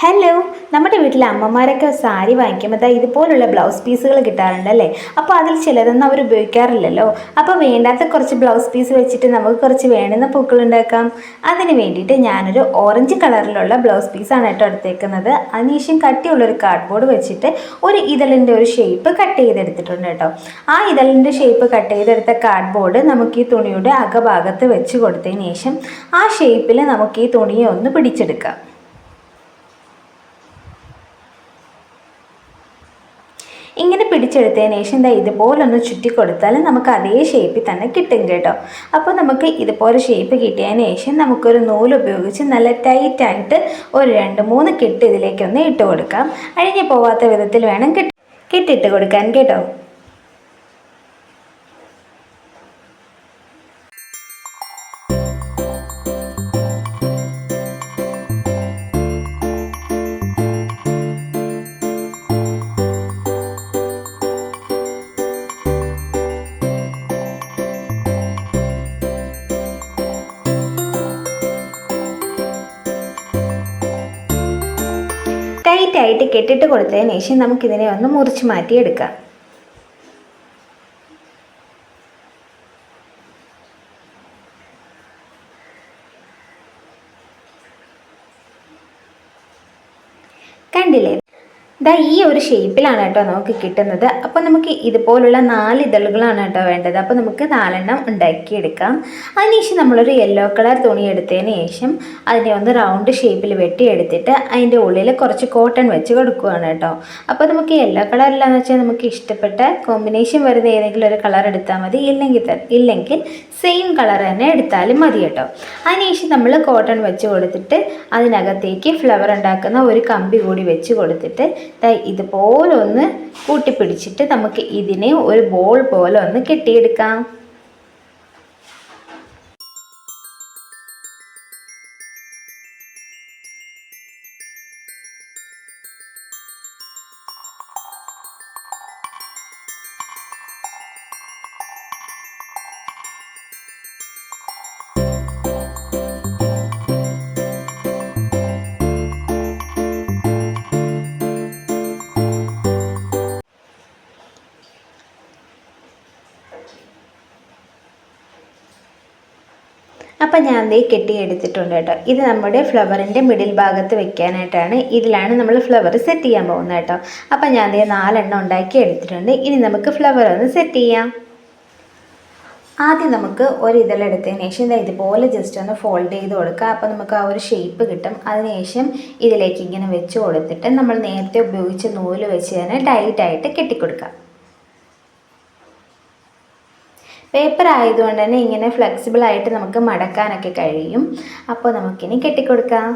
Hello നമ്മുടെ വീട്ടിലെ അമ്മമാരൊക്കെ സാരി വാങ്ങിക്കുമ്പോൾ ഇതുപോലുള്ള ബ്ലൗസ് പീസുകൾ കിട്ടാറുണ്ട് അല്ലേ? അപ്പോൾ അതിൽ ചിലതൊന്നും അവർ ഉപയോഗിക്കാറില്ലല്ലോ. അപ്പോൾ വേണ്ടാത്ത കുറച്ച് ബ്ലൗസ് പീസ് വെച്ചിട്ട് നമുക്ക് കുറച്ച് വേണ്ടുന്ന പൂക്കൾ ഉണ്ടാക്കാം. അതിന് വേണ്ടിയിട്ട് ഞാനൊരു ഓറഞ്ച് കളറിലുള്ള ബ്ലൗസ് പീസാണ് കേട്ടോ എടുത്തേക്കുന്നത്. അതിനുശേഷം കട്ടിയുള്ളൊരു കാർഡ്ബോർഡ് വെച്ചിട്ട് ഒരു ഇതളിന്റെ ഒരു ഷേപ്പ് കട്ട് ചെയ്തെടുത്തിട്ടുണ്ട് കേട്ടോ. ആ ഇതളിന്റെ ഷേപ്പ് കട്ട് ചെയ്തെടുത്ത കാർഡ്ബോർഡ് നമുക്ക് ഈ തുണിയുടെ അകഭാഗത്ത് വെച്ച് കൊടുത്തതിന് ശേഷം ആ ഷേപ്പിൽ നമുക്ക് ഈ തുണിയെ ഒന്ന് പിടിച്ചെടുക്കാം ഇങ്ങനെ പിടിച്ചെടുത്തതിന് ശേഷം ഇതാ ഇതുപോലൊന്ന് ചുറ്റിക്കൊടുത്താലും നമുക്ക് അതേ ഷേപ്പിൽ തന്നെ കിട്ടും കേട്ടോ. അപ്പോൾ നമുക്ക് ഇതുപോലെ ഷേപ്പ് കിട്ടിയതിന് ശേഷം നമുക്കൊരു നൂൽ ഉപയോഗിച്ച് നല്ല ടൈറ്റായിട്ട് ഒരു രണ്ട് മൂന്ന് കെട്ട് ഇതിലേക്കൊന്ന് ഇട്ട് കൊടുക്കാം. അഴിഞ്ഞു പോവാത്ത വിധത്തിൽ വേണം കെട്ടി കെട്ടിട്ട് കൊടുക്കാൻ കേട്ടോ. ടൈറ്റായിട്ട് കെട്ടിട്ട് കൊടുത്തതിന് ശേഷം നമുക്കിതിനെ ഒന്ന് മുറിച്ച് മാറ്റിയെടുക്കാം. ദാ ഈ ഒരു ഷേപ്പിലാണ് കേട്ടോ നമുക്ക് കിട്ടുന്നത്. അപ്പോൾ നമുക്ക് ഇതുപോലുള്ള നാല് ഇതളുകളാണ് കേട്ടോ വേണ്ടത്. അപ്പോൾ നമുക്ക് നാലെണ്ണം ഉണ്ടാക്കിയെടുക്കാം. അതിനുശേഷം നമ്മളൊരു യെല്ലോ കളർ തുണി എടുത്തതിന് ശേഷം അതിനെ ഒന്ന് റൗണ്ട് ഷേപ്പിൽ വെട്ടിയെടുത്തിട്ട് അതിന്റെ ഉള്ളിൽ കുറച്ച് കോട്ടൺ വെച്ച് കൊടുക്കുകയാണ് കേട്ടോ. അപ്പോൾ നമുക്ക് യെല്ലോ കളറിലാന്ന് വെച്ചാൽ നമുക്ക് ഇഷ്ടപ്പെട്ട കോമ്പിനേഷൻ വരുന്ന ഏതെങ്കിലും ഒരു കളർ എടുത്താൽ മതി. ഇല്ലെങ്കിൽ ഇല്ലെങ്കിൽ സെയിം കളർ തന്നെ എടുത്താലും മതി കേട്ടോ. അതിനുശേഷം നമ്മൾ കോട്ടൺ വെച്ച് കൊടുത്തിട്ട് അതിനകത്തേക്ക് ഫ്ലവർ ഉണ്ടാക്കുന്ന ഒരു കമ്പി കൂടി വെച്ച് കൊടുത്തിട്ട് ഇതുപോലെ ഒന്ന് കൂട്ടിപ്പിടിച്ചിട്ട് നമുക്ക് ഇതിനെ ഒരു ബോൾ പോലെ ഒന്ന് കെട്ടിയെടുക്കാം. അപ്പം ഞാൻ ദേ കെട്ടിയെടുത്തിട്ടുണ്ട് കേട്ടോ. ഇത് നമ്മുടെ ഫ്ലവറിന്റെ മിഡിൽ ഭാഗത്ത് വെക്കാനായിട്ടാണ് ഇതിലാണ് നമ്മൾ ഫ്ലവർ സെറ്റ് ചെയ്യാൻ പോകുന്നത് കേട്ടോ. അപ്പം ഞാൻ ദേ നാലെണ്ണം ഉണ്ടാക്കി എടുത്തിട്ടുണ്ട്. ഇനി നമുക്ക് ഫ്ലവർ ഒന്ന് സെറ്റ് ചെയ്യാം. ആദ്യം നമുക്ക് ഒരു ഇതിലെടുത്തതിന് ശേഷം ഇതാ ഇതുപോലെ ജസ്റ്റ് ഒന്ന് ഫോൾഡ് ചെയ്ത് കൊടുക്കുക അപ്പോൾ നമുക്ക് ആ ഒരു ഷേപ്പ് കിട്ടും. അതിനുശേഷം ഇതിലേക്ക് ഇങ്ങനെ വെച്ച് കൊടുത്തിട്ട് നമ്മൾ നേരത്തെ ഉപയോഗിച്ച നൂൽ വെച്ച് തന്നെ ടൈറ്റായിട്ട് കെട്ടിക്കൊടുക്കാം. പേപ്പർ ആയതുകൊണ്ട് തന്നെ ഇങ്ങനെ ഫ്ലെക്സിബിൾ ആയിട്ട് നമുക്ക് മടക്കാനൊക്കെ കഴിയും. അപ്പോൾ നമുക്കിനി കെട്ടിക്കൊടുക്കാം.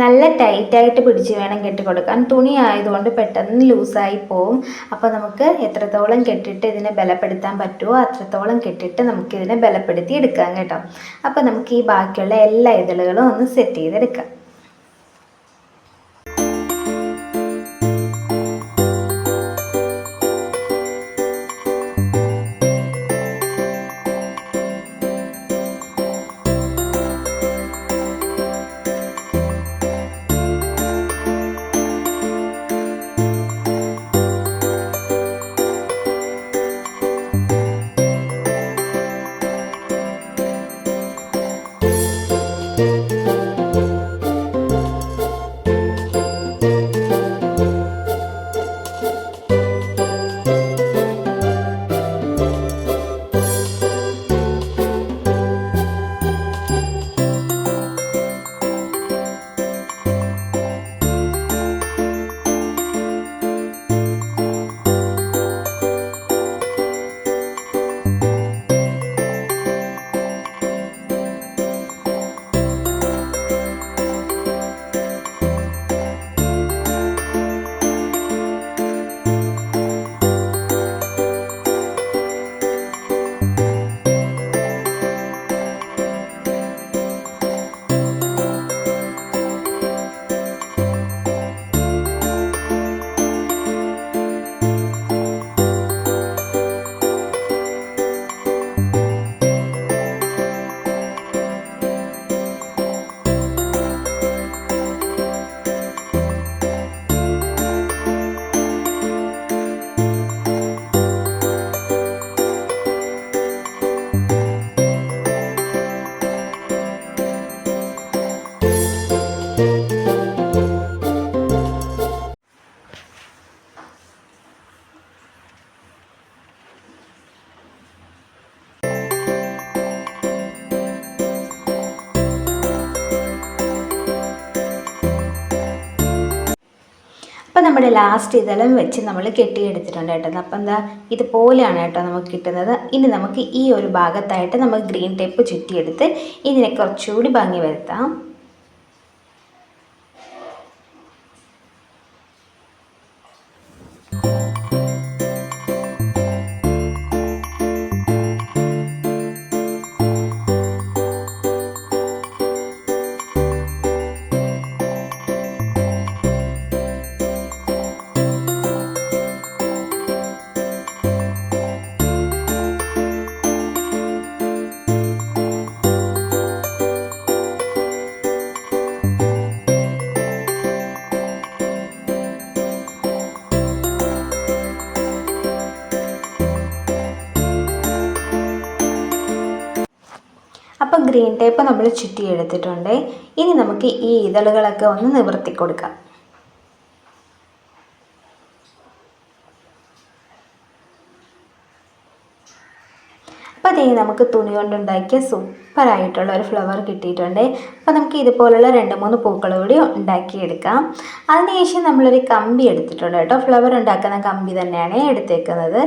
നല്ല ടൈറ്റായിട്ട് പിടിച്ച് വേണം കെട്ടിക്കൊടുക്കാൻ. തുണി ആയതുകൊണ്ട് പെട്ടെന്ന് ലൂസായി പോവും. അപ്പോൾ നമുക്ക് എത്രത്തോളം കെട്ടിട്ട് ഇതിനെ ബലപ്പെടുത്താൻ പറ്റുമോ അത്രത്തോളം കെട്ടിട്ട് നമുക്കിതിനെ ബലപ്പെടുത്തി എടുക്കാം കേട്ടോ. അപ്പോൾ നമുക്ക് ഈ ബാക്കിയുള്ള എല്ലാ ഇതളുകളും ഒന്ന് സെറ്റ് ചെയ്തെടുക്കാം. നമ്മുടെ ലാസ്റ്റ് ഇതെല്ലാം വെച്ച് നമ്മൾ കെട്ടിയെടുത്തിട്ടുണ്ട് കേട്ടോ. അപ്പം എന്താ ഇതുപോലെയാണ് കേട്ടോ നമുക്ക് കിട്ടുന്നത്. ഇനി നമുക്ക് ഈ ഒരു ഭാഗത്തായിട്ട് നമുക്ക് ഗ്രീൻ ടേപ്പ് ചുറ്റിയെടുത്ത് ഇതിനെ കുറച്ചുകൂടി ഭംഗി വരുത്താം. ഗ്രീൻ ടേപ്പ് നമ്മൾ ചുറ്റി എടുത്തിട്ടുണ്ട്. ഇനി നമുക്ക് ഈ ഇതളുകളൊക്കെ ഒന്ന് നിവർത്തി കൊടുക്കാം. അപ്പോൾ അതേ നമുക്ക് തുണി കൊണ്ടുണ്ടാക്കിയ സൂപ്പറായിട്ടുള്ള ഒരു ഫ്ലവർ കിട്ടിയിട്ടുണ്ട്. അപ്പോൾ നമുക്ക് ഇതുപോലുള്ള രണ്ട് മൂന്ന് പൂക്കൾ കൂടി ഉണ്ടാക്കിയെടുക്കാം. അതിനുശേഷം നമ്മളൊരു കമ്പി എടുത്തിട്ടുണ്ട് കേട്ടോ. ഫ്ലവർ ഉണ്ടാക്കുന്ന കമ്പി തന്നെയാണ് എടുത്തേക്കുന്നത്.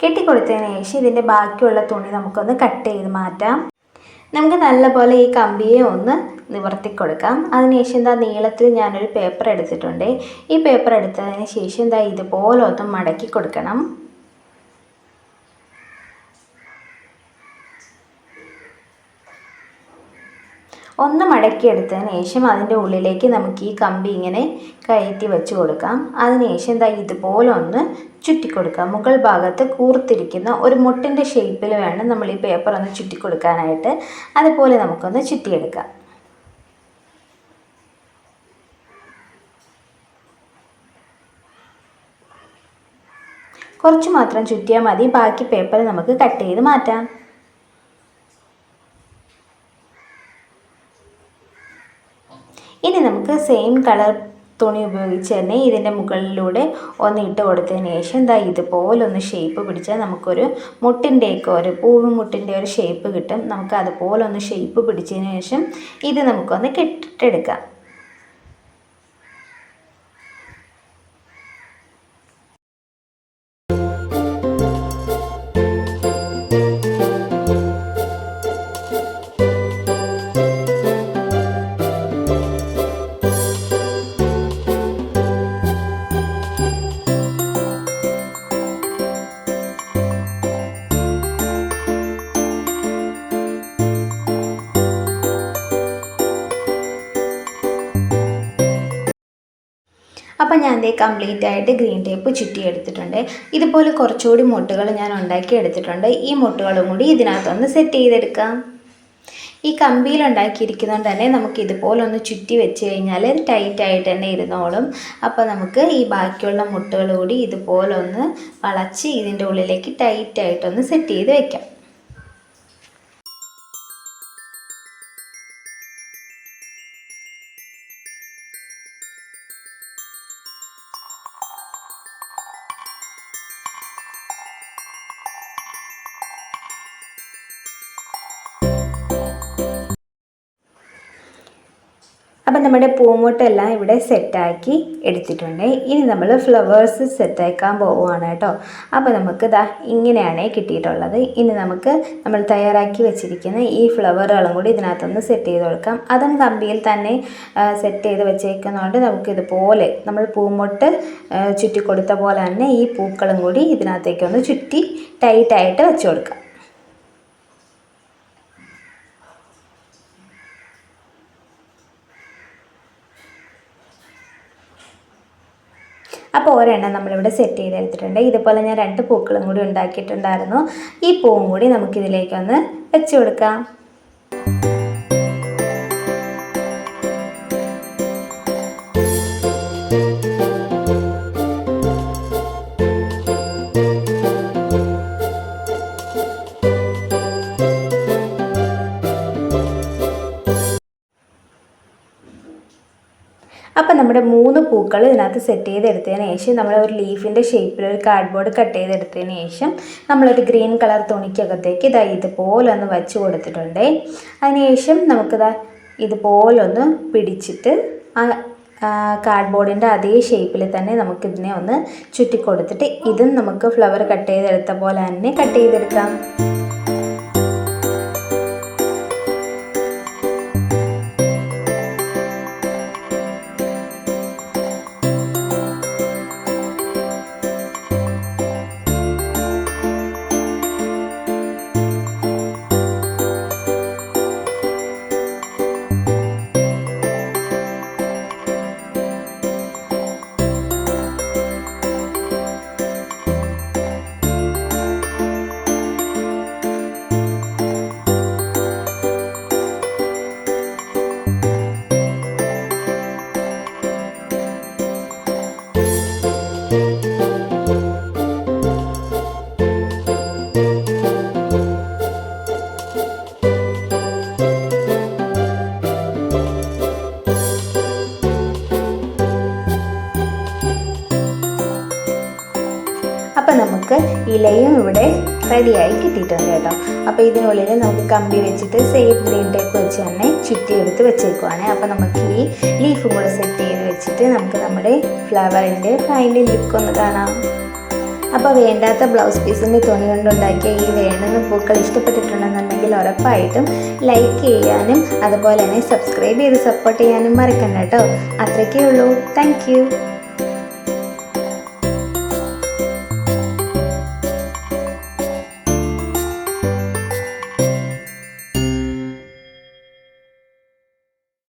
കെട്ടിക്കൊടുത്തതിന് ശേഷം ഇതിന്റെ ബാക്കിയുള്ള തുണി നമുക്കൊന്ന് കട്ട് ചെയ്ത് മാറ്റാം. നമുക്ക് നല്ലപോലെ ഈ കമ്പിയെ ഒന്ന് നിവർത്തി കൊടുക്കാം. അതിനുശേഷം എന്താ നീളത്തിൽ ഞാനൊരു പേപ്പർ എടുത്തിട്ടുണ്ട്. ഈ പേപ്പർ എടുത്തതിന് ശേഷം എന്താ ഇതുപോലെ ഒന്ന് മടക്കി കൊടുക്കണം. ഒന്ന് മടക്കിയെടുത്തതിന് ശേഷം അതിന്റെ ഉള്ളിലേക്ക് നമുക്ക് ഈ കമ്പി ഇങ്ങനെ കയറ്റി വെച്ച് കൊടുക്കാം. അതിനുശേഷം എന്താ ഇതുപോലെ ഒന്ന് ചുറ്റിക്കൊടുക്കുക മുകൾ ഭാഗത്ത് കൂർത്തിരിക്കുന്ന ഒരു മുട്ടിന്റെ ഷേപ്പിൽ വേണം നമ്മൾ ഈ പേപ്പർ ഒന്ന് ചുറ്റിക്കൊടുക്കാനായിട്ട്. അതുപോലെ നമുക്കൊന്ന് ചുറ്റിയെടുക്കാം. കുറച്ച് മാത്രം ചുറ്റിയാൽ മതി. ബാക്കി പേപ്പർ നമുക്ക് കട്ട് ചെയ്ത് മാറ്റാം. ഇനി നമുക്ക് സെയിം കളർ തുണി ഉപയോഗിച്ച് തന്നെ ഇതിന്റെ മുകളിലൂടെ ഒന്ന് ഇട്ട് കൊടുത്തതിന് ശേഷം എന്താ ഇതുപോലെ ഒന്ന് ഷേപ്പ് പിടിച്ചാൽ നമുക്കൊരു മുട്ടിന്റെയൊക്കെ ഒരു പൂവ് മുട്ടിന്റെ ഒരു ഷേപ്പ് കിട്ടും. നമുക്ക് അതുപോലെ ഒന്ന് ഷേപ്പ് പിടിച്ചതിന് ശേഷം ഇത് നമുക്കൊന്ന് കെട്ടിട്ടെടുക്കാം. അപ്പോൾ ഞാൻ ഇതേ കംപ്ലീറ്റ് ആയിട്ട് ഗ്രീൻ ടേപ്പ് ചുറ്റി എടുത്തിട്ടുണ്ട്. ഇതുപോലെ കുറച്ചുകൂടി മുട്ടുകൾ ഞാൻ ഉണ്ടാക്കി എടുത്തിട്ടുണ്ട്. ഈ മുട്ടുകളും കൂടി ഇതിനകത്തൊന്ന് സെറ്റ് ചെയ്തെടുക്കാം. ഈ കമ്പിയിൽ ഉണ്ടാക്കിയിരിക്കുന്നതുകൊണ്ട് തന്നെ നമുക്ക് ഇതുപോലെ ഒന്ന് ചുറ്റി വെച്ച് കഴിഞ്ഞാൽ ടൈറ്റ് ആയിട്ട് തന്നെ ഇരുന്നോളും. അപ്പോൾ നമുക്ക് ഈ ബാക്കിയുള്ള മുട്ടുകൾ കൂടി ഇതുപോലെ ഒന്ന് വളച്ച് ഇതിന്റെ ഉള്ളിലേക്ക് ടൈറ്റായിട്ടൊന്ന് സെറ്റ് ചെയ്ത് വെക്കാം. അപ്പം നമ്മുടെ പൂമുട്ടെല്ലാം ഇവിടെ സെറ്റാക്കി എടുത്തിട്ടുണ്ട്. ഇനി നമ്മൾ ഫ്ലവേഴ്സ് സെറ്റാക്കാൻ പോവുകയാണ് കേട്ടോ. അപ്പോൾ നമുക്ക് ഇതാ ഇങ്ങനെയാണ് കിട്ടിയിട്ടുള്ളത്. ഇനി നമുക്ക് നമ്മൾ തയ്യാറാക്കി വെച്ചിരിക്കുന്ന ഈ ഫ്ലവറുകളും കൂടി ഇതിനകത്തൊന്ന് സെറ്റ് ചെയ്ത് കൊടുക്കാം. അതും കമ്പിയിൽ തന്നെ സെറ്റ് ചെയ്ത് വെച്ചേക്കുന്നതുകൊണ്ട് നമുക്ക് ഇതുപോലെ നമ്മൾ പൂമൊട്ട് ചുറ്റി കൊടുത്ത പോലെ തന്നെ ഈ പൂക്കളും കൂടി ഇതിനകത്തേക്കൊന്ന് ചുറ്റി ടൈറ്റായിട്ട് വെച്ച് കൊടുക്കാം. അപ്പോൾ ഒരെണ്ണം നമ്മളിവിടെ സെറ്റ് ചെയ്തെടുത്തിട്ടുണ്ട്. ഇതുപോലെ ഞാൻ രണ്ട് പൂക്കളും കൂടി ഉണ്ടാക്കിയിട്ടുണ്ടായിരുന്നു. ഈ പൂവും കൂടി നമുക്കിതിലേക്കൊന്ന് വെച്ച് കൊടുക്കാം. അപ്പോൾ നമ്മുടെ മൂന്ന് പൂക്കൾ ഇതിനകത്ത് സെറ്റ് ചെയ്തെടുത്തതിന് ശേഷം നമ്മൾ ഒരു ലീഫിന്റെ ഷേപ്പിൽ ഒരു കാർഡ്ബോർഡ് കട്ട് ചെയ്തെടുത്തതിന് ശേഷം നമ്മളൊരു ഗ്രീൻ കളർ തുണിക്കകത്തേക്ക് ഇതാ ഇതുപോലെ ഒന്ന് വച്ച് കൊടുത്തിട്ടുണ്ട്. അതിനുശേഷം നമുക്കിതാ ഇതുപോലൊന്ന് പിടിച്ചിട്ട് ആ കാർഡ്ബോർഡിന്റെ അതേ ഷേപ്പിൽ തന്നെ നമുക്കിതിനെ ഒന്ന് ചുറ്റിക്കൊടുത്തിട്ട് ഇതും നമുക്ക് ഫ്ലവർ കട്ട് ചെയ്തെടുത്ത പോലെ തന്നെ കട്ട് ചെയ്തെടുക്കാം. ഇലയും ഇവിടെ റെഡിയായി കിട്ടിയിട്ടുണ്ട് കേട്ടോ. അപ്പോൾ ഇതിനുള്ളിൽ നമുക്ക് കമ്പി വെച്ചിട്ട് സേഫ് ഗ്രീൻ ടേപ്പ് വെച്ച് തന്നെ ചുറ്റിയെടുത്ത് വെച്ചേക്കുവാണ്. അപ്പോൾ നമുക്ക് ഈ ലീഫ് കൂടെ സെറ്റ് ചെയ്ത് വെച്ചിട്ട് നമുക്ക് നമ്മുടെ ഫ്ലവറിന്റെ ഫൈനൽ ലുക്ക് ഒന്ന് കാണാം. അപ്പോൾ വേണ്ടാത്ത ബ്ലൗസ് പീസിന്റെ തുണി കൊണ്ടുണ്ടാക്കിയ ഈ വേണ്ടുന്ന പൂക്കൾ ഇഷ്ടപ്പെട്ടിട്ടുണ്ടെന്നുണ്ടെങ്കിൽ ഉറപ്പായിട്ടും ലൈക്ക് ചെയ്യാനും അതുപോലെ തന്നെ സബ്സ്ക്രൈബ് ചെയ്ത് സപ്പോർട്ട് ചെയ്യാനും മറക്കണ്ട കേട്ടോ. അത്രയ്ക്കേ ഉള്ളൂ. താങ്ക്